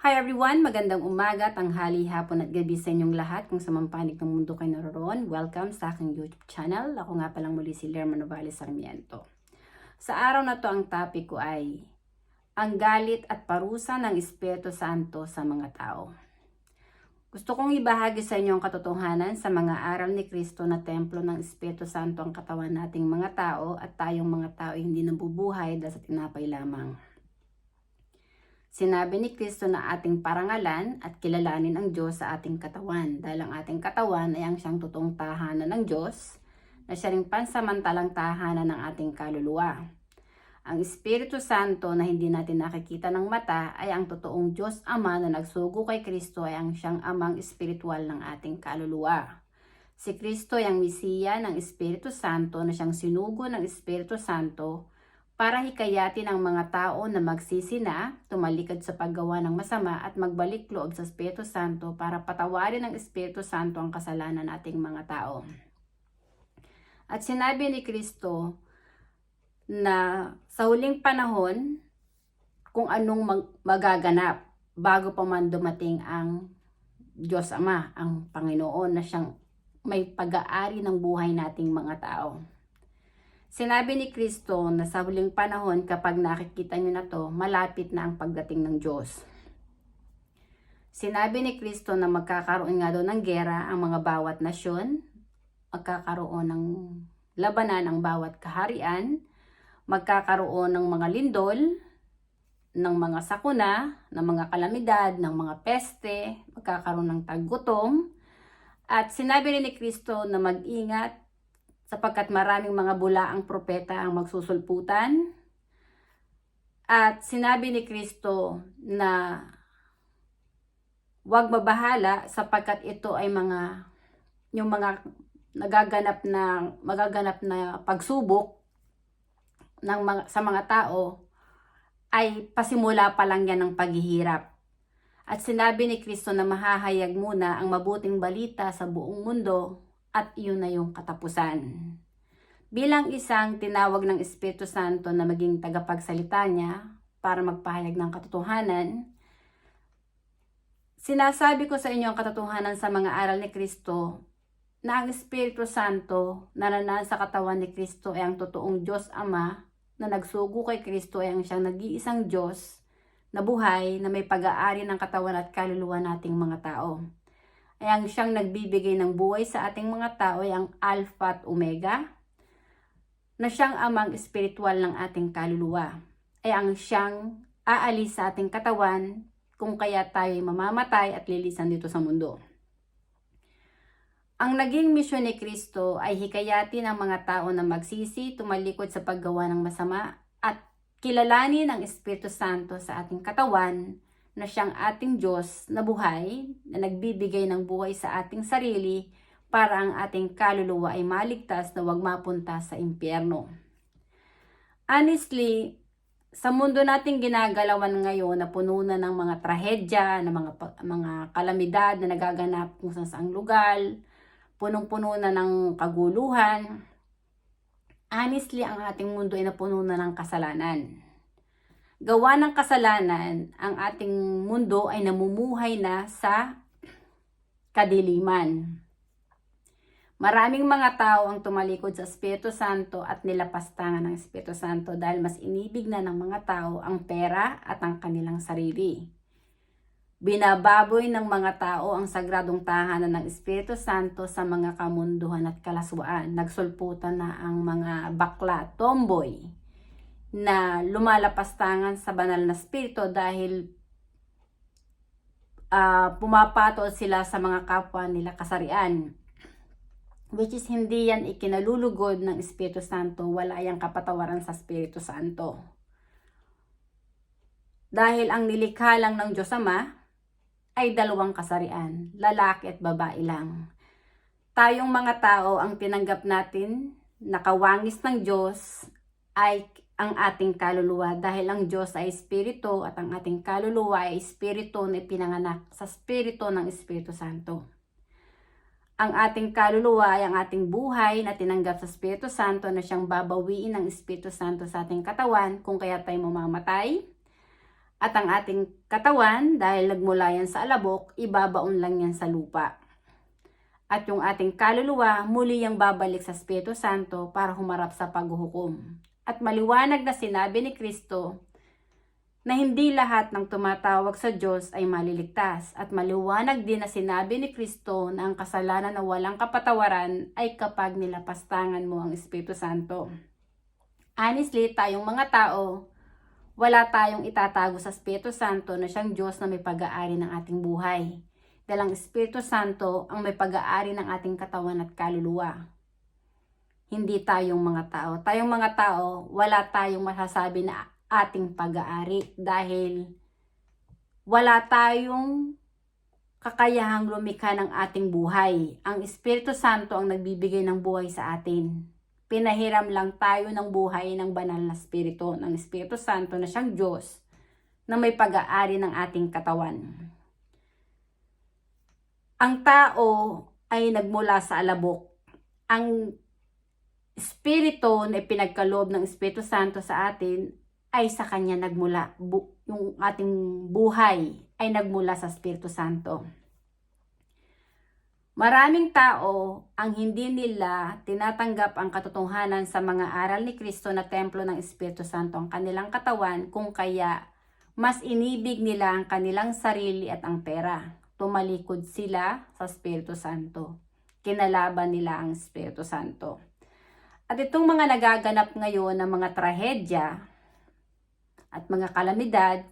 Hi everyone! Magandang umaga, tanghali, hapon at gabi sa inyong lahat kung sa mampanig ng mundo kayo naroon. Welcome sa aking YouTube channel. Ako nga palang muli si Lerma Novales Sarmiento. Sa araw na to ang topic ko ay ang galit at parusa ng Espiritu Santo sa mga tao. Gusto kong ibahagi sa inyo ang katotohanan sa mga aral ni Kristo na templo ng Espiritu Santo ang katawan nating mga tao at tayong mga tao ay hindi nabubuhay dahil sa tinapay lamang. Sinabi ni Kristo na ating parangalan at kilalanin ang Diyos sa ating katawan dahil ang ating katawan ay ang siyang totoong tahanan ng Diyos na siya ring pansamantalang tahanan ng ating kaluluwa. Ang Espiritu Santo na hindi natin nakikita ng mata ay ang totoong Diyos Ama na nagsugo kay Kristo ay ang siyang amang espiritual ng ating kaluluwa. Si Kristo ay ang misiya ng Espiritu Santo na siyang sinugo ng Espiritu Santo para hikayatin ang mga tao na magsisina, tumalikod sa paggawa ng masama at magbalik loob sa Espiritu Santo para patawarin ng Espiritu Santo ang kasalanan nating mga tao. At sinabi ni Kristo na sa huling panahon kung anong mag- magaganap bago pa man dumating ang Diyos Ama, ang Panginoon na siyang may pag-aari ng buhay nating mga tao. Sinabi ni Kristo na sa huling panahon kapag nakikita nyo na to, malapit na ang pagdating ng Diyos. Sinabi ni Kristo na magkakaroon nga daw ng gera ang mga bawat nasyon, magkakaroon ng labanan ang bawat kaharian, magkakaroon ng mga lindol, ng mga sakuna, ng mga kalamidad, ng mga peste, magkakaroon ng taggutom, at sinabi rin ni Kristo na mag-ingat sapagkat maraming mga bulaang propeta ang magsusulputan. At sinabi ni Kristo na huwag mabahala sapagkat ito ay mga yung mga nagaganap na magaganap na pagsubok ng mga, sa mga tao ay pasimula pa lang yan ng paghihirap. At sinabi ni Kristo na mahahayag muna ang mabuting balita sa buong mundo at iyon na yung katapusan. Bilang isang tinawag ng Espiritu Santo na maging tagapagsalita niya para magpahayag ng katotohanan, sinasabi ko sa inyo ang katotohanan sa mga aral ni Kristo na ang Espiritu Santo na nanan sa katawan ni Kristo ay ang totoong Diyos Ama na nagsugo kay Kristo ay ang siyang nag-iisang Diyos na buhay na may pag-aari ng katawan at kaluluwa nating mga tao ay ang siyang nagbibigay ng buhay sa ating mga tao ay ang Alpha at Omega, na siyang amang espiritual ng ating kaluluwa, ay ang siyang aalis sa ating katawan kung kaya tayo ay mamamatay at lilisan dito sa mundo. Ang naging misyon ni Kristo ay hikayatin ang mga tao na magsisi, tumalikod sa paggawa ng masama at kilalanin ang Espiritu Santo sa ating katawan na siyang ating Diyos na buhay na nagbibigay ng buhay sa ating sarili para ang ating kaluluwa ay maligtas na huwag mapunta sa impyerno. Honestly, sa mundo nating ginagalawan ngayon na puno na ng mga trahedya, ng mga mga kalamidad na nagaganap kung saan saang lugar, punong-puno na ng kaguluhan. Honestly, ang ating mundo ay napuno na ng kasalanan. Gawa ng kasalanan, ang ating mundo ay namumuhay na sa kadiliman. Maraming mga tao ang tumalikod sa Espiritu Santo at nilapastangan ng Espiritu Santo dahil mas inibig na ng mga tao ang pera at ang kanilang sarili. Binababoy ng mga tao ang sagradong tahanan ng Espiritu Santo sa mga kamunduhan at kalaswaan. Nagsulputan na ang mga bakla, tomboy, na lumalapastangan sa banal na spirito dahil ah pumapatol sila sa mga kapwa nila kasarian. Which is hindi yan ikinalulugod ng Espiritu Santo, wala yang kapatawaran sa Espiritu Santo. Dahil ang nilikha lang ng Diyos Ama ay dalawang kasarian, lalaki at babae lang. Tayong mga tao ang tinanggap natin, nakawangis ng Diyos ay ang ating kaluluwa dahil ang Diyos ay Espiritu at ang ating kaluluwa ay Espiritu na pinanganak sa Espiritu ng Espiritu Santo. Ang ating kaluluwa ay ang ating buhay na tinanggap sa Espiritu Santo na siyang babawiin ng Espiritu Santo sa ating katawan kung kaya tayo mamamatay. At ang ating katawan, dahil nagmula yan sa alabok, ibabaon lang yan sa lupa. At yung ating kaluluwa, muli yang babalik sa Espiritu Santo para humarap sa paghuhukom. At maliwanag na sinabi ni Kristo na hindi lahat ng tumatawag sa Diyos ay maliligtas. At maliwanag din na sinabi ni Kristo na ang kasalanan na walang kapatawaran ay kapag nilapastangan mo ang Espiritu Santo. Honestly, tayong mga tao, wala tayong itatago sa Espiritu Santo na siyang Diyos na may pag-aari ng ating buhay. Dahil ang Espiritu Santo ang may pag-aari ng ating katawan at kaluluwa. Hindi tayong mga tao. Tayong mga tao, wala tayong masasabi na ating pag-aari dahil wala tayong kakayahang lumikha ng ating buhay. Ang Espiritu Santo ang nagbibigay ng buhay sa atin. Pinahiram lang tayo ng buhay ng banal na Espiritu, ng Espiritu Santo na siyang Diyos na may pag-aari ng ating katawan. Ang tao ay nagmula sa alabok. Ang Espiritu na pinagkaloob ng Espiritu Santo sa atin ay sa Kanya nagmula. Bu- yung ating buhay ay nagmula sa Espiritu Santo. Maraming tao ang hindi nila tinatanggap ang katotohanan sa mga aral ni Kristo na templo ng Espiritu Santo ang kanilang katawan kung kaya mas inibig nila ang kanilang sarili at ang pera. Tumalikod sila sa Espiritu Santo. Kinalaban nila ang Espiritu Santo. At itong mga nagaganap ngayon ng mga trahedya at mga kalamidad,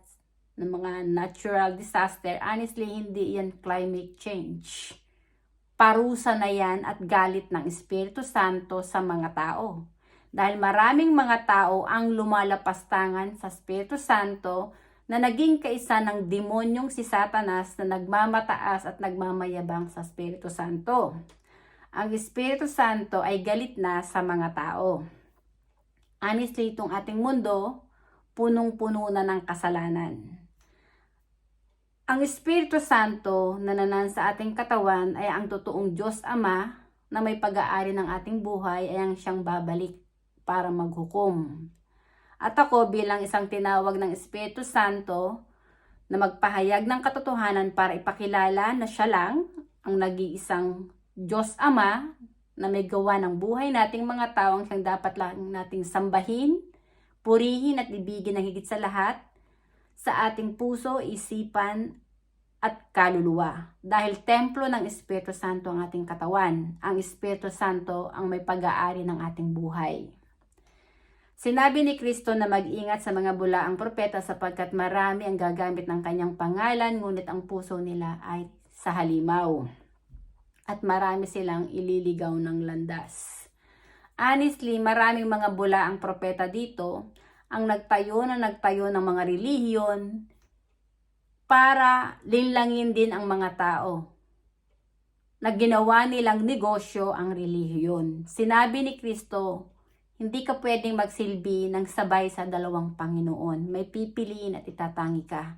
ng mga natural disaster, honestly, hindi yan climate change parusa na yan at galit ng Espiritu Santo sa mga tao. Dahil maraming mga tao ang lumalapastangan sa Espiritu Santo na naging kaisa ng demonyong si Satanas na nagmamataas at nagmamayabang sa Espiritu Santo. Ang Espiritu Santo ay galit na sa mga tao. Honestly, itong ating mundo, punong-puno na ng kasalanan. Ang Espiritu Santo na nanan sa ating katawan ay ang totoong Diyos Ama na may pag-aari ng ating buhay ay ang siyang babalik para maghukom. At ako bilang isang tinawag ng Espiritu Santo na magpahayag ng katotohanan para ipakilala na siya lang ang nag-iisang Diyos Ama na may gawa ng buhay nating mga tao ang siyang dapat lang nating sambahin, purihin at ibigin ng higit sa lahat sa ating puso, isipan, at kaluluwa. Dahil templo ng Espiritu Santo ang ating katawan, ang Espiritu Santo ang may pag-aari ng ating buhay. Sinabi ni Kristo na mag-ingat sa mga bulaang propeta sapagkat marami ang gagamit ng kanyang pangalan ngunit ang puso nila ay sa halimaw. At marami silang ililigaw ng landas. Honestly, maraming mga bulaang propeta dito ang nagtayo na nagtayo ng mga relihiyon para linlangin din ang mga tao na ginawa nilang negosyo ang relihiyon. Sinabi ni Kristo, hindi ka pwedeng magsilbi ng sabay sa dalawang Panginoon. May pipiliin at itatangi ka.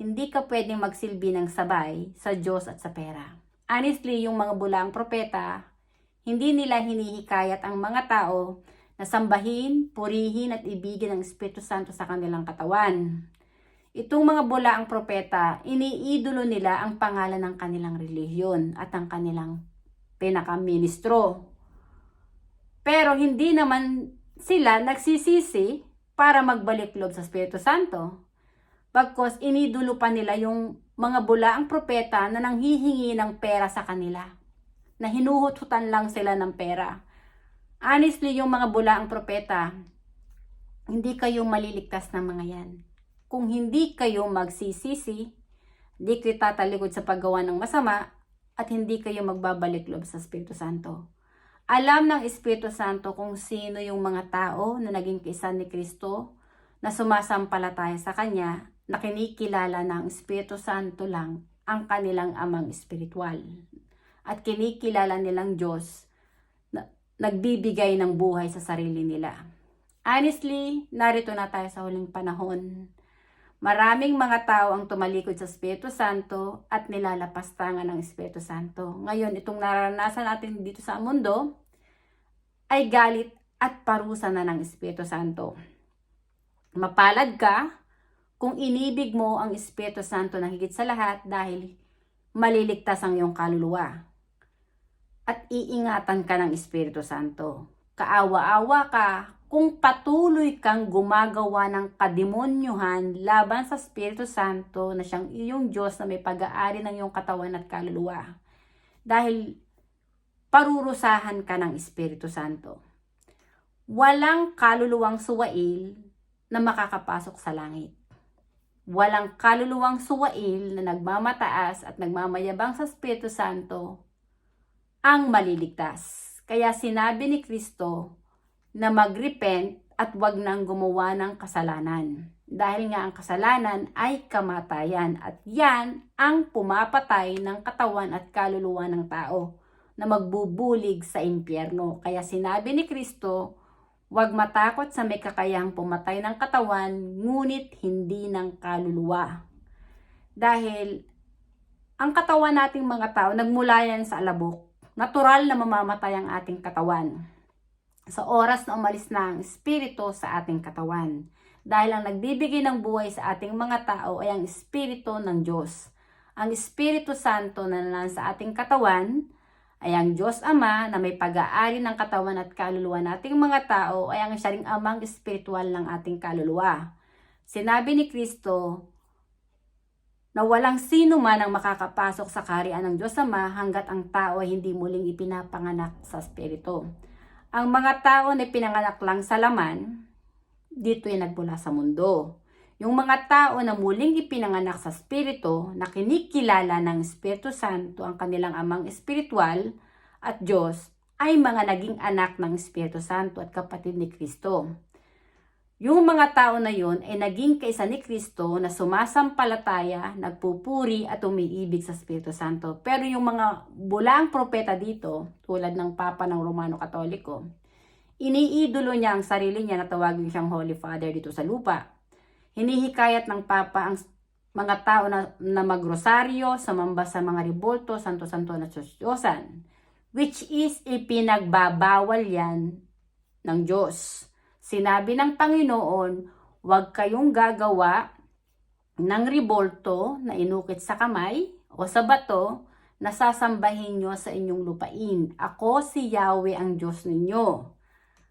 Hindi ka pwedeng magsilbi ng sabay sa Diyos at sa pera. Honestly, yung mga bulaang propeta, hindi nila hinihikayat ang mga tao na sambahin, purihin at ibigin ang Espiritu Santo sa kanilang katawan. Itong mga bulaang propeta, iniidolo nila ang pangalan ng kanilang relihiyon at ang kanilang pinakaministro. Pero hindi naman sila nagsisisi para magbalik loob sa Espiritu Santo. Bagkos inidulo pa nila yung mga bulaang propeta na nanghihingi ng pera sa kanila. Na hinuhututan lang sila ng pera Honestly, yung mga bulaang propeta, hindi kayo maliligtas ng mga yan. Kung hindi kayo magsisisi, di kayo tatalikod sa paggawa ng masama, at hindi kayo magbabalik loob sa Espiritu Santo. Alam ng Espiritu Santo kung sino yung mga tao na naging kisan ni Kristo, na sumasampalataya sa Kanya, na kinikilala ng Espiritu Santo lang ang kanilang amang espiritual. At kinikilala nilang Diyos nagbibigay ng buhay sa sarili nila. Honestly, narito na tayo sa huling panahon. Maraming mga tao ang tumalikod sa Espiritu Santo at nilalapastangan ng Espiritu Santo. Ngayon, itong naranasan natin dito sa mundo ay galit at parusa na ng Espiritu Santo. Mapalad ka kung inibig mo ang Espiritu Santo ng higit sa lahat dahil maliligtas ang iyong kaluluwa. At iingatan ka ng Espiritu Santo. Kaawa-awa ka kung patuloy kang gumagawa ng kademonyuhan laban sa Espiritu Santo na siyang iyong Diyos na may pag-aari ng iyong katawan at kaluluwa. Dahil parurusahan ka ng Espiritu Santo. Walang kaluluwang suwail na makakapasok sa langit. Walang kaluluwang suwail na nagmamataas at nagmamayabang sa Espiritu Santo ang maliligtas. Kaya sinabi ni Kristo na magrepent at wag nang gumawa ng kasalanan. Dahil nga ang kasalanan ay kamatayan at yan ang pumapatay ng katawan at kaluluwa ng tao na magbubulig sa impyerno. Kaya sinabi ni Kristo, Huwag matakot sa may kakayahang pumatay ng katawan, ngunit hindi ng kaluluwa. Dahil ang katawan nating mga tao, nagmula yan sa alabok. Natural na mamamatay ang ating katawan. Sa oras na umalis na ang espiritu sa ating katawan. Dahil ang nagbibigay ng buhay sa ating mga tao ay ang espiritu ng Diyos. Ang Espiritu Santo na nasa ating katawan ay ang Diyos Ama na may pag-aari ng katawan at kaluluwa nating mga tao ay ang siya ring amang espiritual ng ating kaluluwa. Sinabi ni Kristo na walang sino man ang makakapasok sa karian ng Diyos Ama hanggat ang tao ay hindi muling ipinapanganak sa espiritu. Ang mga tao na pinanganak lang sa laman, dito ay nagmula sa mundo. Yung mga tao na muling ipinanganak sa Espiritu, na kinikilala ng Espiritu Santo ang kanilang amang espiritual at Diyos, ay mga naging anak ng Espiritu Santo at kapatid ni Kristo. Yung mga tao na yun ay naging kaisa ni Kristo na sumasampalataya, nagpupuri at umiibig sa Espiritu Santo. Pero yung mga bulang propeta dito, tulad ng Papa ng Romano Katoliko, iniidolo niya ang sarili niya na tawagin siyang Holy Father dito sa lupa hinihikayat ng Papa ang mga tao na, na magrosaryo, sumamba sa mga ribolto, santo-santo na Diyos-Diyosan, which is ipinagbabawal yan ng Diyos. Sinabi ng Panginoon, huwag kayong gagawa ng ribolto na inukit sa kamay o sa bato na sasambahin nyo sa inyong lupain. Ako si Yahweh ang Diyos ninyo.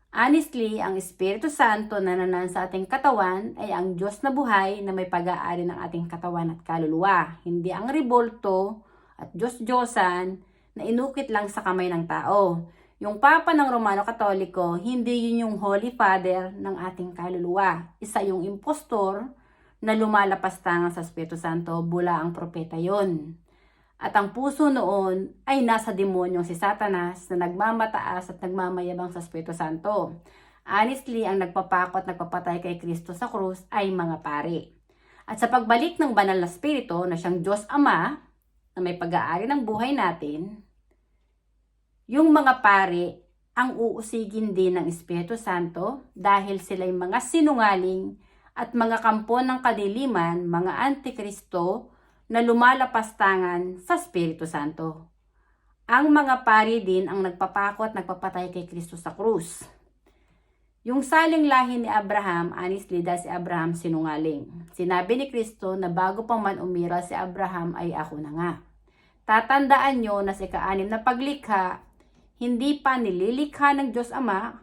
Honestly, ang Espiritu Santo na nanan sa ating katawan ay ang Diyos na buhay na may pag-aari ng ating katawan at kaluluwa. Hindi ang ribolto at Diyos-Diyosan na inukit lang sa kamay ng tao. Yung Papa ng Romano Katoliko, hindi yun yung Holy Father ng ating kaluluwa. Isa yung impostor na lumalapas tangan sa Espiritu Santo, bula ang propeta yon. At ang puso noon ay nasa demonyong si Satanas na nagmamataas at nagmamayabang sa Espiritu Santo. Honestly, ang nagpapako at nagpapatay kay Kristo sa krus ay mga pari. At sa pagbalik ng banal na Espiritu na siyang Diyos Ama, na may pag-aari ng buhay natin, yung mga pari ang uusigin din ng Espiritu Santo dahil sila'y mga sinungaling at mga kampo ng kadiliman, mga antikristo, na lumalapastangan sa Espiritu Santo. Ang mga pari din ang nagpapako at nagpapatay kay Kristo sa krus. Yung saling lahi ni Abraham, honestly, dahil si Abraham sinungaling. Sinabi ni Kristo na bago pa man umira si Abraham ay ako na nga. Tatandaan nyo na sa ikaanim na paglikha, hindi pa nililikha ng Diyos Ama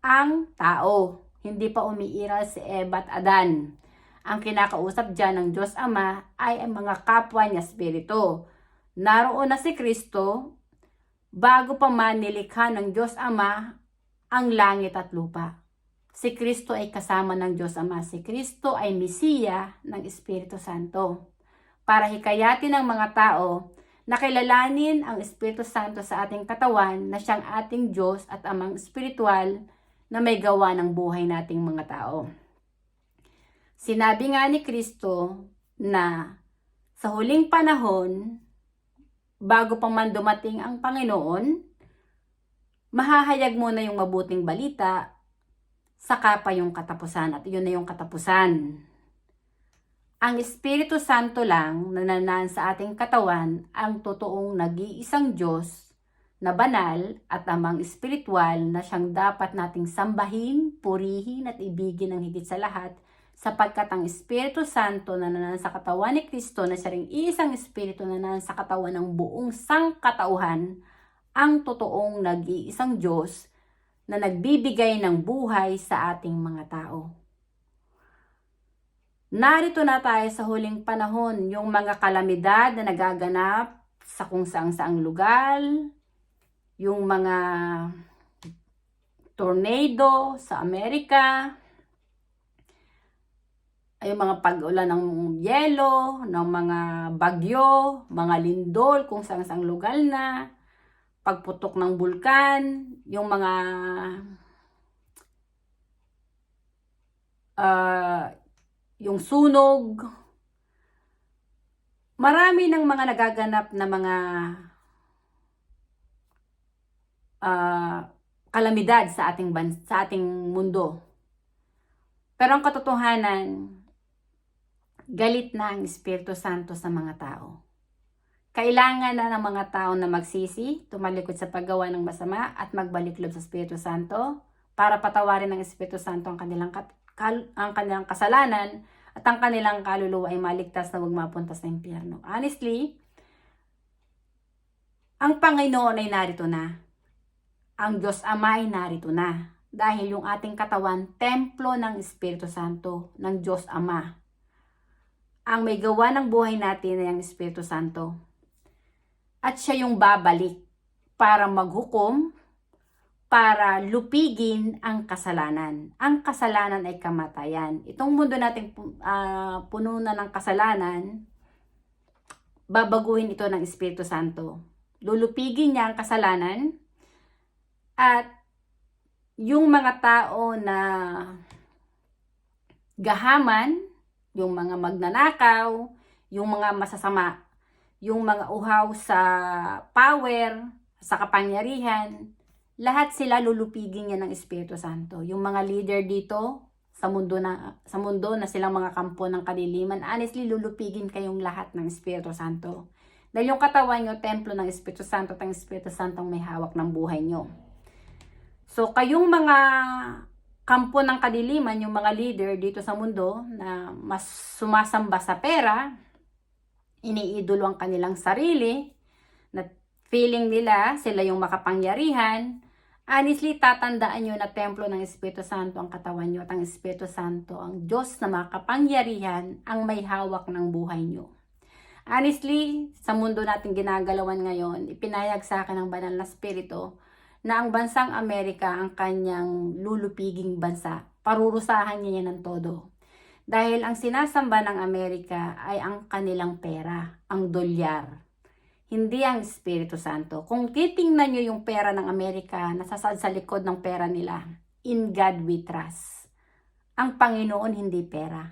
ang tao. Hindi pa umiiral si Eva at Adan. Ang kinakausap dyan ng Diyos Ama ay ang mga kapwa niya spirito. Naroon na si Kristo bago pa man nilikha ng Diyos Ama ang langit at lupa. Si Kristo ay kasama ng Diyos Ama. Si Kristo ay Mesiya ng Espiritu Santo. Para hikayatin ng mga tao na kilalanin ang Espiritu Santo sa ating katawan na siyang ating Diyos at amang espiritual na may gawa ng buhay nating mga tao. Sinabi nga ni Kristo na sa huling panahon, bago pa man dumating ang Panginoon, mahahayag mo na yung mabuting balita, saka pa yung katapusan at yun na yung katapusan. Ang Espiritu Santo lang na nanan sa ating katawan ang totoong nag-iisang Diyos na banal at amang espiritual na siyang dapat nating sambahin, purihin at ibigin ng higit sa lahat sapagkat ang Espiritu Santo na nanan sa katawan ni Kristo na siya ring isang Espiritu na nanan sa katawan ng buong sangkatauhan, ang totoong nag-iisang Diyos na nagbibigay ng buhay sa ating mga tao. Narito na tayo sa huling panahon, yung mga kalamidad na nagaganap sa kung saang saang lugar, yung mga tornado sa Amerika, ay mga pag-ulan ng yelo, ng mga bagyo, mga lindol kung saan saang lugar na, pagputok ng bulkan, yung mga ah, yung sunog, marami ng mga nagaganap na mga ah, kalamidad sa ating sa ating mundo. Pero ang katotohanan, galit na ang Espiritu Santo sa mga tao. Kailangan na ng mga tao na magsisi, tumalikod sa paggawa ng masama at magbalik loob sa Espiritu Santo para patawarin ng Espiritu Santo ang kanilang ang kanilang kasalanan at ang kanilang kaluluwa ay maligtas na huwag mapunta sa impyerno. Honestly, ang Panginoon ay narito na. Ang Diyos Ama ay narito na. Dahil yung ating katawan, templo ng Espiritu Santo, ng Diyos Ama. Ang may gawa ng buhay natin ay ang Espiritu Santo. At siya yung babalik para maghukom, para lupigin ang kasalanan. Ang kasalanan ay kamatayan. Itong mundo nating ah, puno na ng kasalanan, babaguhin ito ng Espiritu Santo. Lulupigin niya ang kasalanan at yung mga tao na gahaman, yung mga magnanakaw, yung mga masasama, yung mga uhaw sa power, sa kapangyarihan, lahat sila lulupigin niya ng Espiritu Santo. Yung mga leader dito sa mundo na sa mundo na silang mga kampo ng kadiliman, honestly lulupigin kayong lahat ng Espiritu Santo. Dahil yung katawan nyo, templo ng Espiritu Santo at ang Espiritu Santo may hawak ng buhay nyo. So, kayong mga kampo ng kadiliman, yung mga leader dito sa mundo na mas sumasamba sa pera, iniidolo ang kanilang sarili, na feeling nila sila yung makapangyarihan, honestly, tatandaan nyo na templo ng Espiritu Santo ang katawan nyo at ang Espiritu Santo, ang Diyos na makapangyarihan, ang may hawak ng buhay nyo. Honestly, sa mundo natin ginagalawan ngayon, ipinayag sa akin ng banal na spirito na ang bansang Amerika ang kanyang lulupiging bansa. Parurusahan niya yan ng todo. Dahil ang sinasamba ng Amerika ay ang kanilang pera, ang dolyar. Hindi ang Espiritu Santo. Kung titingnan nyo yung pera ng Amerika, nasasad sa likod ng pera nila. In God we trust. Ang Panginoon hindi pera.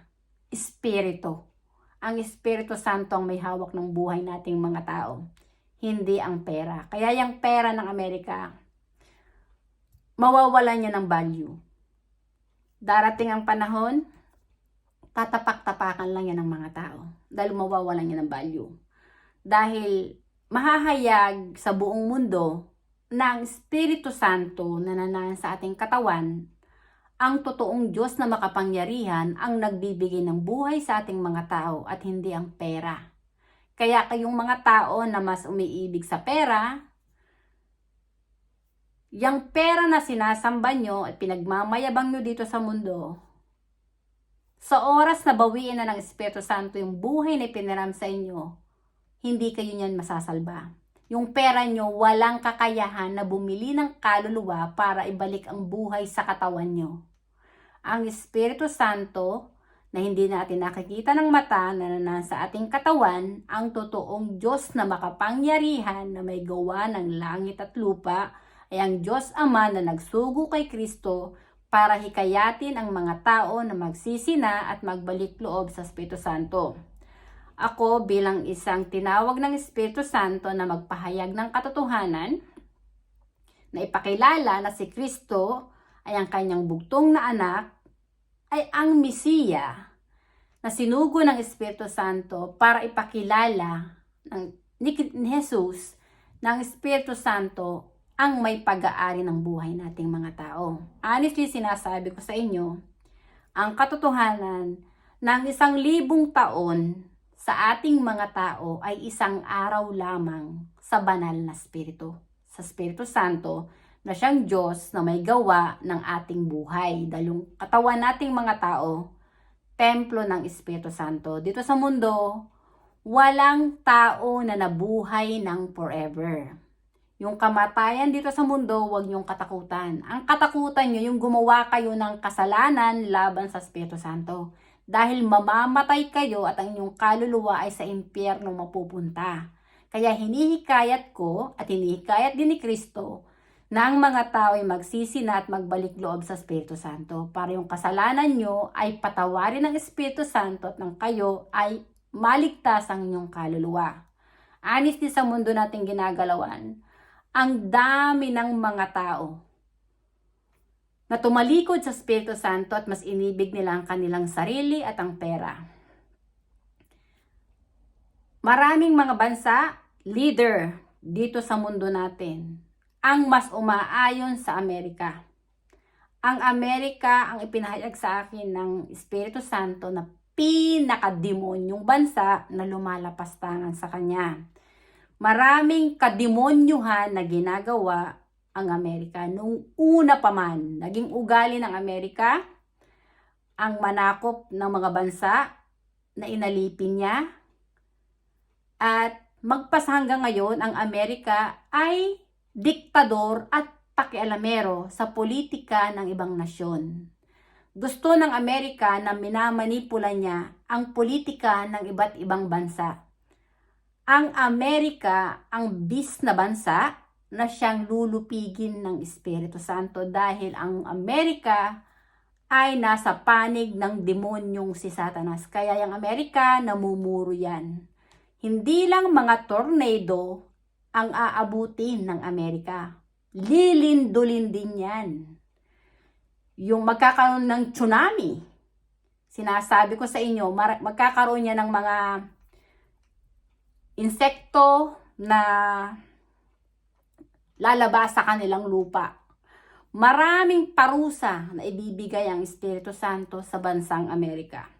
Espiritu. Ang Espiritu Santo ang may hawak ng buhay nating mga tao. Hindi ang pera. Kaya yung pera ng Amerika, mawawalan niya ng value. Darating ang panahon, tatapak-tapakan lang yan ng mga tao. Dahil mawawalan niya ng value. Dahil mahahayag sa buong mundo ang Espiritu Santo na nananan sa ating katawan, ang totoong Diyos na makapangyarihan ang nagbibigay ng buhay sa ating mga tao at hindi ang pera. Kaya kayong mga tao na mas umiibig sa pera, yung pera na sinasamba nyo at pinagmamayabang nyo dito sa mundo, sa oras na bawiin na ng Espiritu Santo yung buhay na piniram sa inyo, hindi kayo niyan masasalba. Yung pera nyo walang kakayahan na bumili ng kaluluwa para ibalik ang buhay sa katawan nyo. Ang Espiritu Santo na hindi natin nakikita ng mata na nasa ating katawan, ang totoong Diyos na makapangyarihan na may gawa ng langit at lupa, ay ang Diyos Ama na nagsugo kay Kristo para hikayatin ang mga tao na magsisina at magbalik loob sa Espiritu Santo. Ako bilang isang tinawag ng Espiritu Santo na magpahayag ng katotohanan, na ipakilala na si Kristo ay ang kanyang bugtong na anak, ay ang Mesiya na sinugo ng Espiritu Santo para ipakilala ng, ni, Jesus ng Espiritu Santo ang may pag-aari ng buhay nating mga tao. Honestly, sinasabi ko sa inyo, ang katotohanan ng isang libong taon sa ating mga tao ay isang araw lamang sa banal na Espiritu, sa Espiritu Santo na siyang Diyos na may gawa ng ating buhay. Dahil yung katawan nating mga tao, templo ng Espiritu Santo. Dito sa mundo, walang tao na nabuhay ng forever. Yung kamatayan dito sa mundo, huwag niyong katakutan. Ang katakutan niyo, yung gumawa kayo ng kasalanan laban sa Espiritu Santo. Dahil mamamatay kayo at ang inyong kaluluwa ay sa impyerno mapupunta. Kaya hinihikayat ko at hinihikayat din ni Kristo na ang mga tao ay magsisi na at magbalik loob sa Espiritu Santo para yung kasalanan nyo ay patawarin ng Espiritu Santo at ng kayo ay maligtas ang inyong kaluluwa. Anis din sa mundo nating ginagalawan, ang dami ng mga tao na tumalikod sa Espiritu Santo at mas inibig nila ang kanilang sarili at ang pera. Maraming mga bansa, leader dito sa mundo natin, ang mas umaayon sa Amerika. Ang Amerika ang ipinahayag sa akin ng Espiritu Santo na pinakademonyong bansa na lumalapastangan sa kanya. Maraming kademonyuhan na ginagawa ang Amerika. Nung una pa man, naging ugali ng Amerika ang manakop ng mga bansa na inalipin niya. At magpas hanggang ngayon, ang Amerika ay diktador at pakialamero sa politika ng ibang nasyon. Gusto ng Amerika na minamanipula niya ang politika ng iba't ibang bansa. Ang Amerika ang bis na bansa na siyang lulupigin ng Espiritu Santo dahil ang Amerika ay nasa panig ng demonyong si Satanas. Kaya yung Amerika namumuro yan. Hindi lang mga tornado ang aabutin ng Amerika. Lilindulin din yan. Yung magkakaroon ng tsunami. Sinasabi ko sa inyo, magkakaroon yan ng mga insekto na lalabas sa kanilang lupa. Maraming parusa na ibibigay ang Espiritu Santo sa bansang Amerika.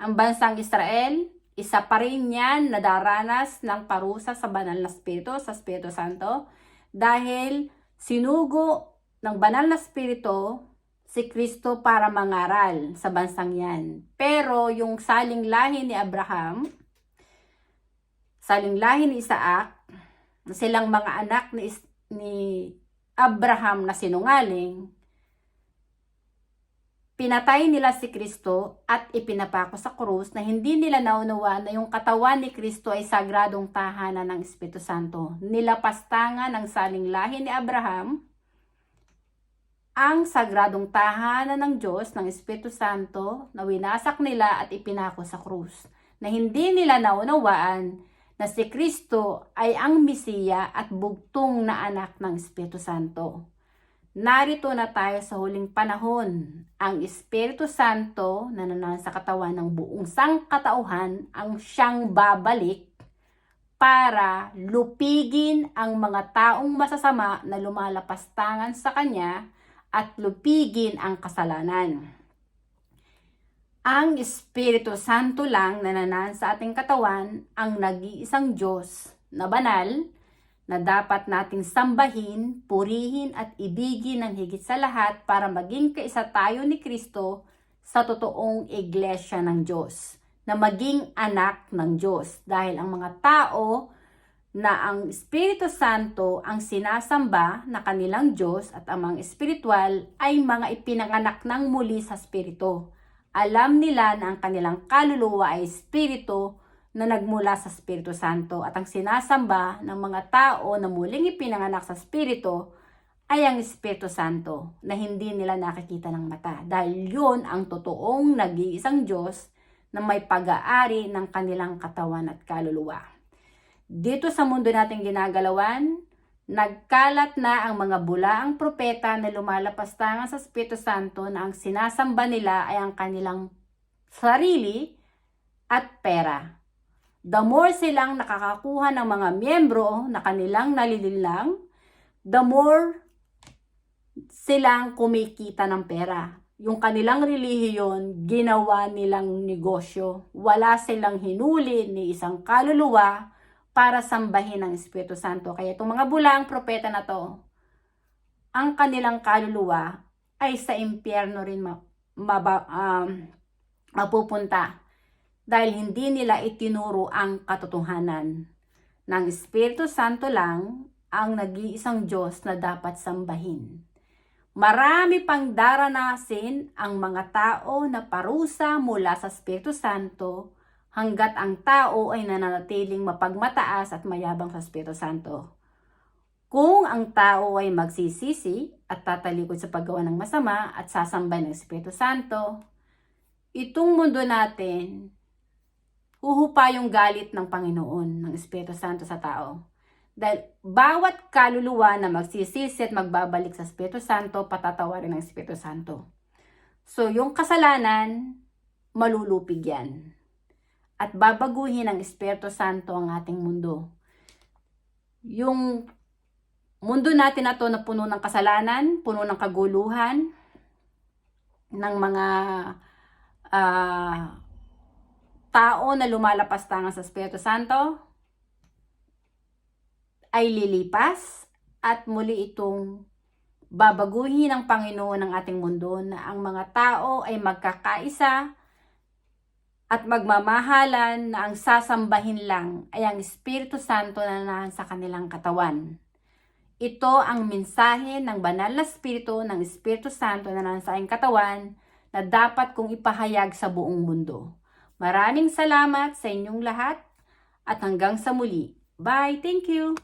Ang bansang Israel, isa pa rin yan na daranas ng parusa sa banal na Espiritu, sa Espiritu Santo, dahil sinugo ng banal na Espiritu si Kristo para mangaral sa bansang yan. Pero yung saling lahi ni Abraham, saling lahi ni Isaac, silang mga anak ni, ni Abraham na sinungaling, pinatay nila si Kristo at ipinapako sa krus na hindi nila naunawa na yung katawan ni Kristo ay sagradong tahanan ng Espiritu Santo. Nilapastangan ng saling lahi ni Abraham ang sagradong tahanan ng Diyos ng Espiritu Santo na winasak nila at ipinako sa krus na hindi nila naunawaan na si Kristo ay ang Mesiya at bugtong na anak ng Espiritu Santo. Narito na tayo sa huling panahon. Ang Espiritu Santo na nanan sa katawan ng buong sangkatauhan ang siyang babalik para lupigin ang mga taong masasama na lumalapastangan sa Kanya at lupigin ang kasalanan. Ang Espiritu Santo lang na nanan sa ating katawan ang nag-iisang Diyos na banal, na dapat nating sambahin, purihin at ibigin ng higit sa lahat para maging kaisa tayo ni Kristo sa totoong iglesia ng Diyos, na maging anak ng Diyos. Dahil ang mga tao na ang Espiritu Santo ang sinasamba na kanilang Diyos at ang mga espiritual ay mga ipinanganak ng muli sa Espiritu. Alam nila na ang kanilang kaluluwa ay Espiritu na nagmula sa Espiritu Santo at ang sinasamba ng mga tao na muling ipinanganak sa Espiritu ay ang Espiritu Santo na hindi nila nakikita ng mata dahil yun ang totoong nag-iisang Diyos na may pag-aari ng kanilang katawan at kaluluwa. Dito sa mundo nating ginagalawan, nagkalat na ang mga bulaang propeta na lumalapastangan sa Espiritu Santo na ang sinasamba nila ay ang kanilang sarili at pera the more silang nakakakuha ng mga miyembro na kanilang nalililang, the more silang kumikita ng pera. yung kanilang relihiyon, ginawa nilang negosyo. Wala silang hinuli ni isang kaluluwa para sambahin ang Espiritu Santo. Kaya itong mga bulang propeta na to, ang kanilang kaluluwa ay sa impyerno rin ma- um, mapupunta dahil hindi nila itinuro ang katotohanan ng Espiritu Santo lang ang nag-iisang Diyos na dapat sambahin. Marami pang daranasin ang mga tao na parusa mula sa Espiritu Santo hanggat ang tao ay nananatiling mapagmataas at mayabang sa Espiritu Santo. Kung ang tao ay magsisisi at tatalikod sa paggawa ng masama at sasambay ng Espiritu Santo, itong mundo natin, huhupa yung galit ng Panginoon, ng Espiritu Santo sa tao. Dahil bawat kaluluwa na magsisisi at magbabalik sa Espiritu Santo, patatawarin ng Espiritu Santo. So, yung kasalanan, malulupig yan. At babaguhin ng Espiritu Santo ang ating mundo. Yung mundo natin na to na puno ng kasalanan, puno ng kaguluhan, ng mga ah, tao na lumalapas tangan sa Espiritu Santo, ay lilipas at muli itong babaguhin ng Panginoon ng ating mundo na ang mga tao ay magkakaisa at magmamahalan na ang sasambahin lang ay ang Espiritu Santo na nasa kanilang katawan. Ito ang mensahe ng banal na Espiritu ng Espiritu Santo na nasa aking katawan na dapat kong ipahayag sa buong mundo. Maraming salamat sa inyong lahat at hanggang sa muli. Bye! Thank you!